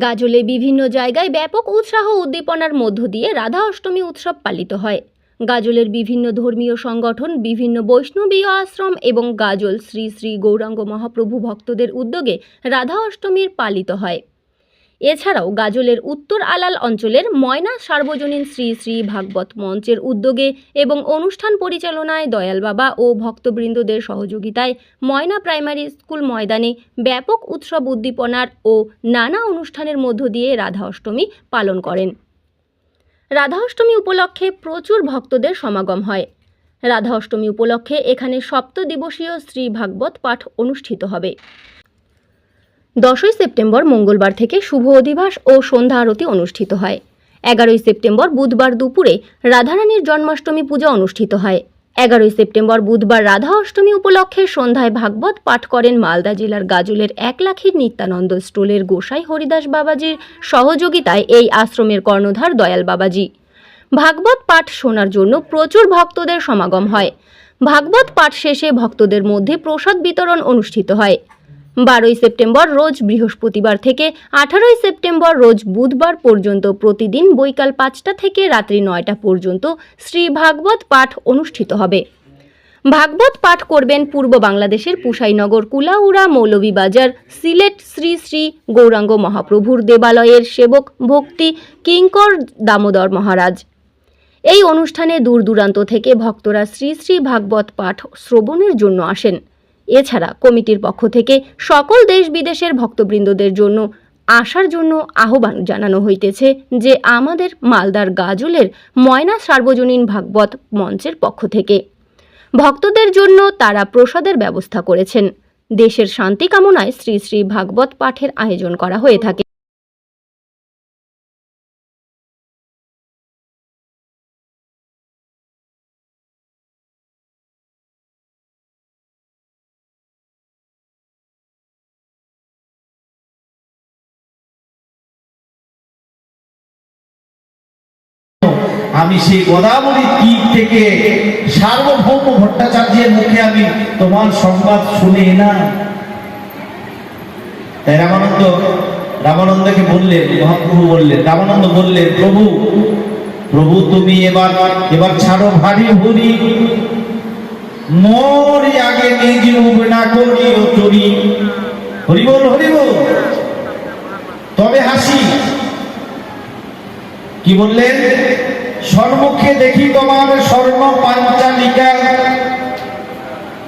গাজলে বিভিন্ন জায়গায় ব্যাপক উৎসাহ উদ্দীপনার মধ্য দিয়ে রাধা অষ্টমী উৎসব পালিত হয়। গাজলের বিভিন্ন ধর্মীয় সংগঠন, বিভিন্ন বৈষ্ণবীয় আশ্রম এবং গাজল শ্রী শ্রী গৌরাঙ্গ মহাপ্রভু ভক্তদের উদ্যোগে রাধা অষ্টমীর পালিত হয়। এছাড়াও গাজলের উত্তর আলাল অঞ্চলের ময়না সার্বজনীন শ্রী শ্রী ভাগবত মঞ্চের উদ্যোগে এবং অনুষ্ঠান পরিচালনায় দয়াল বাবা ও ভক্তবৃন্দদের সহযোগিতায় ময়না প্রাইমারি স্কুল ময়দানে ব্যাপক উৎসব উদ্দীপনার ও নানা অনুষ্ঠানের মধ্য দিয়ে রাধা অষ্টমী পালন করেন। রাধা অষ্টমী উপলক্ষে প্রচুর ভক্তদের সমাগম হয়। রাধা অষ্টমী উপলক্ষে এখানে সপ্তদিবসীয় শ্রী ভাগবত পাঠ অনুষ্ঠিত হবে। দশই সেপ্টেম্বর মঙ্গলবার থেকে শুভ অধিবাস ও সন্ধ্যা আরতি অনুষ্ঠিত হয়। এগারোই সেপ্টেম্বর বুধবার দুপুরে রাধারানীর জন্মাষ্টমী পূজা অনুষ্ঠিত হয়। এগারোই সেপ্টেম্বর বুধবার রাধা অষ্টমী উপলক্ষে সন্ধ্যায় ভাগবত পাঠ করেন মালদা জেলার গাজলের এক লাখির নিত্যানন্দ স্টোলের গোসাই হরিদাস বাবাজির সহযোগিতায় এই আশ্রমের কর্ণধার দয়াল বাবাজি। ভাগবত পাঠ শোনার জন্য প্রচুর ভক্তদের সমাগম হয়। ভাগবত পাঠ শেষে ভক্তদের মধ্যে প্রসাদ বিতরণ অনুষ্ঠিত হয়। বারোই সেপ্টেম্বর রোজ বৃহস্পতিবার থেকে আঠারোই সেপ্টেম্বর রোজ বুধবার পর্যন্ত প্রতিদিন বৈকাল পাঁচটা থেকে রাত্রি নয়টা পর্যন্ত শ্রী ভাগবত পাঠ অনুষ্ঠিত হবে। ভাগবত পাঠ করবেন পূর্ব বাংলাদেশের পুসাইনগর কুলাউড়া মৌলভীবাজার, সিলেট শ্রী শ্রী গৌরাঙ্গ মহাপ্রভুর দেবালয়ের সেবক ভক্তি কিঙ্কর দামোদর মহারাজ। এই অনুষ্ঠানে দূর দূরান্ত থেকে ভক্তরা শ্রী শ্রী ভাগবত পাঠ শ্রবণের জন্য আসেন। এছাড়া কমিটির পক্ষ থেকে সকল দেশ বিদেশের ভক্তবৃন্দদের জন্য আসার জন্য আহ্বান জানানো হইতেছে যে আমাদের মালদার গাজলের ময়না সার্বজনীন ভাগবত মঞ্চের পক্ষ থেকে। ভক্তদের জন্য তারা প্রসাদের ব্যবস্থা করেছেন। দেশের শান্তি কামনায় শ্রী শ্রী ভাগবত পাঠের আয়োজন করা হয়ে থাকে। আমি সেই গোদাবরী তীর থেকে সার্বভৌম ভট্টাচার্যের মুখে আমি তোমার সংবাদ শুনে না তাই রামানন্দ, রামানন্দকে বললেন, মহাপ্রভু বললেন, রামানন্দ বললেন, প্রভু প্রভু তুমি এবার এবার ছাড়ো ভারী ভরি মোর আগে নিজ রূপ না করিও চুরি হরিবল হরিবল তবে হাসি। কি বললেন? সর্বক্ষে দেখি তোমার স্বর্ণ পাঞ্চালিকা।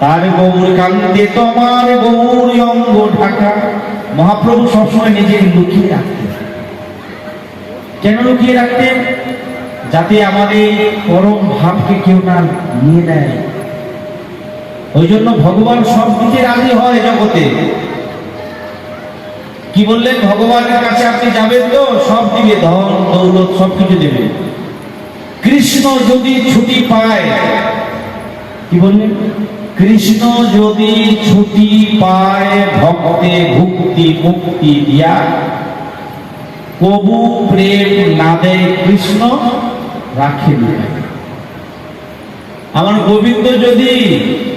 তার গৌর কান্তে তোমার গৌর অঙ্গ ঢাকা। মহাপ্রভু সবসময় নিজেকে লুকিয়ে রাখতেন। কেন লুকিয়ে রাখতেন? যাতে আমাদের পরম ভাবকে কেউ না নিয়ে নেয়। ওই জন্য ভগবান সব দিকে রাজি হয় জগতে। কি বললেন? ভগবানের কাছে আপনি যাবেন তো? সব দিবে ধন, দৌলত সব কিছু দেবে কৃষ্ণ যদি ছুটি পায়, কি বললেন? কৃষ্ণ যদি ছুটি পায়, ভক্তে ভুক্তি মুক্তি দিয়া, কবু প্রেম না দেয় কৃষ্ণ, রাখে আমার গোবিন্দ যদি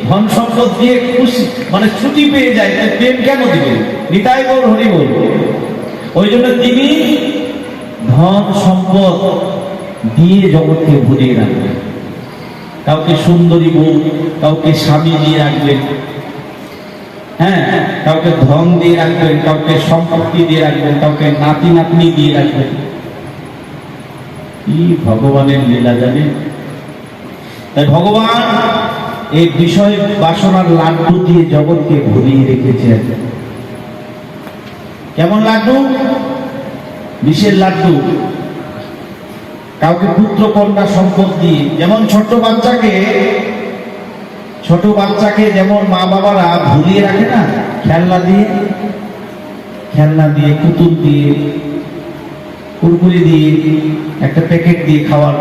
ধন সম্পদ দিয়ে খুশি মানে ছুটি পেয়ে যায় তাহলে প্রেম কেন দিবে? নিতাই গৌর হরি বল ওই জন্য তিনি ধন সম্পদ দিয়ে জগৎকে ভরিয়ে রাখবেন কাউকে সুন্দরী বউ, কাউকে স্বামী দিয়ে রাখবেন হ্যাঁ কাউকে ধন দিয়ে রাখবেন, কাউকে সম্পত্তি দিয়ে রাখবেন, কাউকে নাতি, নাতনি দিয়ে রাখবেন। কি ভগবানের লীলা জানেন? তাই ভগবান এই বিষয় বাসনার লাড্ডু দিয়ে জগৎকে ভরিয়ে রেখেছেন। কেমন লাড্ডু? বিষের লাড্ডু। কাউকে পুত্র, কন্যা, সম্পদ দিয়ে। যেমন ছোট বাচ্চাকে ছোট বাচ্চাকে যেমন মা বাবারা ভুলিয়ে রাখে না, খেলনা দিয়ে খেলনা দিয়ে, পুতুল দিয়ে, কুরকুরি দিয়ে, একটা প্যাকেট দিয়ে খাওয়ার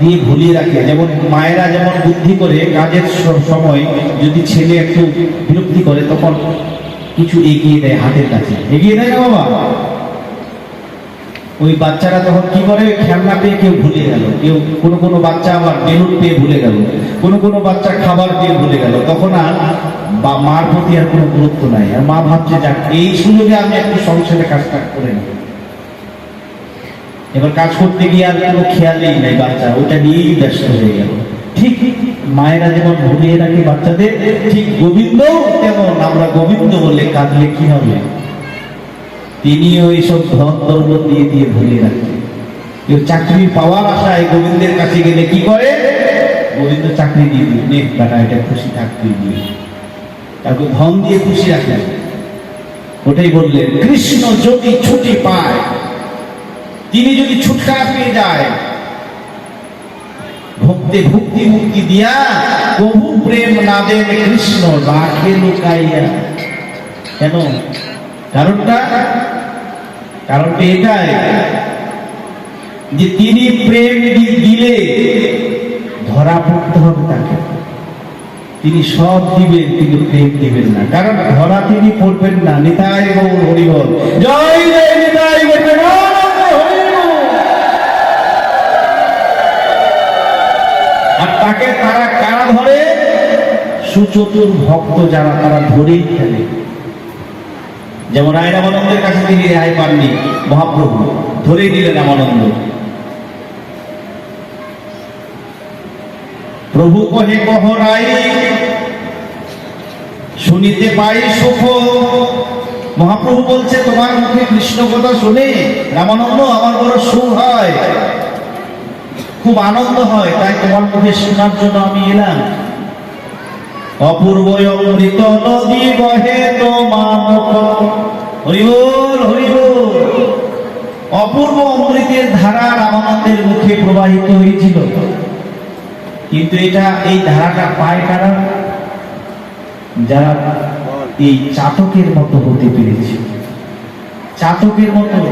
দিয়ে ভুলিয়ে রাখে। যেমন মায়েরা যেমন বুদ্ধি করে কাজের সময় যদি ছেলে একটু বিরক্তি করে, তখন কিছু এগিয়ে দেয় হাতের কাছে। এগিয়ে দেয় না বাবা? ওই বাচ্চারা তখন কি করে? খেলনা পেয়ে কেউ ভুলে গেল। কেউ কোনো কোনো বাচ্চা আবার বেলুন পেয়ে ভুলে গেল। কোনো কোনো বাচ্চা খাবার পেয়ে ভুলে গেল। তখন আর বা মার প্রতি আর কোনো গুরুত্ব নাই। আর মা ভাবছে, যাক, এই সুযোগে আমি একটু সংসারে কাজটা করে নিই। এবার কাজ করতে গিয়ে আর কোনো খেয়ালই নাই বাচ্চা। ওটা নিয়েই ব্যস্ত হয়ে গেল। ঠিক মায়েরা যেমন ভুলিয়ে রাখে বাচ্চাদের, ঠিক গোবিন্দ তেমন। আমরা গোবিন্দ বলে কাঁদলে কি হবে? তিনিও এইসব ধন দৌলত দিয়ে দিয়ে ভুলিয়ে রাখতেন কেউ চাকরি পাওয়ার আশায় গোবিন্দের কাছে গেলে কি করে? গোবিন্দ চাকরি দিয়ে দিল, নে বেটা, এটা খুশি থাকতে দিয়ে তারপর ধন দিয়ে খুশি রাখে ওটাই বললেন, কৃষ্ণ যদি ছুটি পায়, তিনি যদি ছুটকারা পেয়ে যায়, ভক্তে ভক্তি মুক্তি দিয়া প্রভু প্রেম না দেন কৃষ্ণ, রাখে লুকাইয়া। কেন? কারণটা? কারণটা এটাই যে তিনি প্রেম দিলে ধরা পড়তে হবে তাকে। তিনি সব দিবেন, তিনি প্রেম দিবেন না। কারণ ধরা তিনি পড়বেন না, নিতাই গৌর হরিবল। জয় জয় নিতাই। আর তাকে তারা কারা ধরে? সুচতুর ভক্ত যারা, তারা ধরেই ফেলে যেমন রায় রামানন্দের কাছে তিনি রেহাই পাননি, মহাপ্রভু, ধরেই দিলেন রামানন্দ প্রভু কহে কহ রাই শুনিতে পাই সুখ। মহাপ্রভু বলছে, তোমার মুখে কৃষ্ণ কথা শুনে রামানন্দ আমার বড় সুখ হয়। খুব আনন্দ হয়, তাই তোমার মুখে শোনার জন্য আমি এলাম। অপূর্ব অমৃত নদী বহে তোমার হরিবল হরিবল অপূর্ব অমৃতের ধারা রামানন্দের মুখে প্রবাহিত হয়েছিল। কিন্তু এটা, এই ধারাটা পায় কারা? যারা এই চাতকের মতো হতে পেরেছে। চাতকের মতো।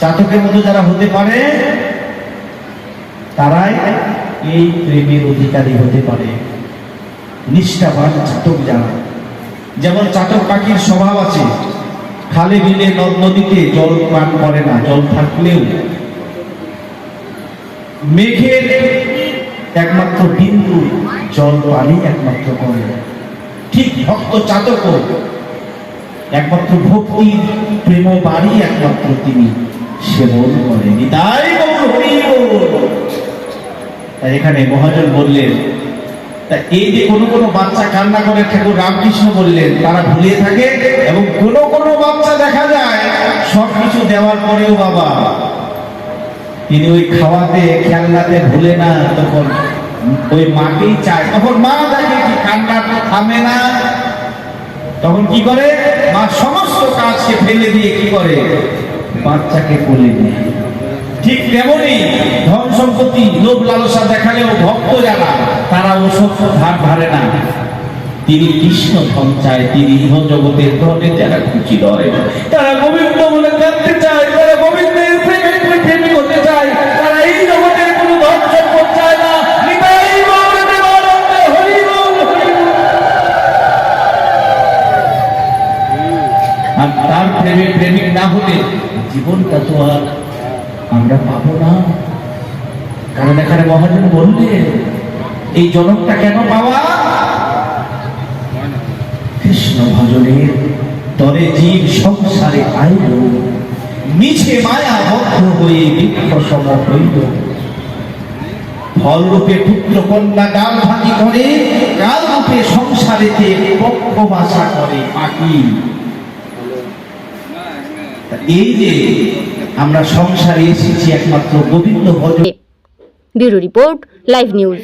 চাতকের মতো যারা হতে পারে, তারাই এই প্রেমের অধিকারী হতে পারে। নিষ্ঠাবান চাতক যারা। যেমন চাতক পাখির স্বভাব আছে, খালে বিলে নদ নদীতে জল পান করে না, জল থাকলেও। মেঘের একমাত্র বিন্দু জল পানি একমাত্র করে। ঠিক ভক্ত চাতক একমাত্র ভক্তি, প্রেম বাড়ি একমাত্র তিনি সেবন করেন। তাই গৌর হরি গৌর। এখানে মহাজন বললেন, তা এই যে কোনো কোনো বাচ্চা কান্না করে ঠাকুর রামকৃষ্ণ বললেন, তারা ভুলিয়ে থাকে এবং কোনো কোনো বাচ্চা দেখা যায় সব কিছু দেওয়ার পরেও বাবা তিনি ওই খাওয়াতে, খেলনাতে ভুলে না তখন ওই মাকেই চায়। তখন মা দেখে কি কান্নাটা থামে না। তখন কি করে? মা সমস্ত কাজকে ফেলে দিয়ে কি করে? বাচ্চাকে কোলে নেয়। ঠিক তেমনি ধন সম্পত্তি লোভ লালসা দেখালেও ভক্ত যারা তারা ওসব ধার ধারে না। তিনি কৃষ্ণ ধন চায়, তিনি ইহ জগতের ধনে যারা খুশি রয় তারা গোবিন্দ বলে কাঁদতে চায়, তারা গোবিন্দের প্রেমে প্রেমিক হতে চায়। তারা এই জগতের কোনো ধন সম্পদ চায় না। আর তার প্রেমে প্রেমিক না হলে জীবনটা তো আর আমরা পাবো না। কারণ এখানে মহাজন বললেন, এই জনকটা কেন পাওয়া? কৃষ্ণ ভজনের তরে জীব সংসারে আইল, মিছে মায়া বদ্ধ হয়ে বৃক্ষ সম হইল। ফলরূপে পুত্র কন্যা গাল ভাঙি করে কাল রূপে সংসারেতে পক্ষ বাসা করে পাখি। এই যে আমরা সংসারে এসেছি একমাত্র গোবিন্দ ভজন। Bureau report live news.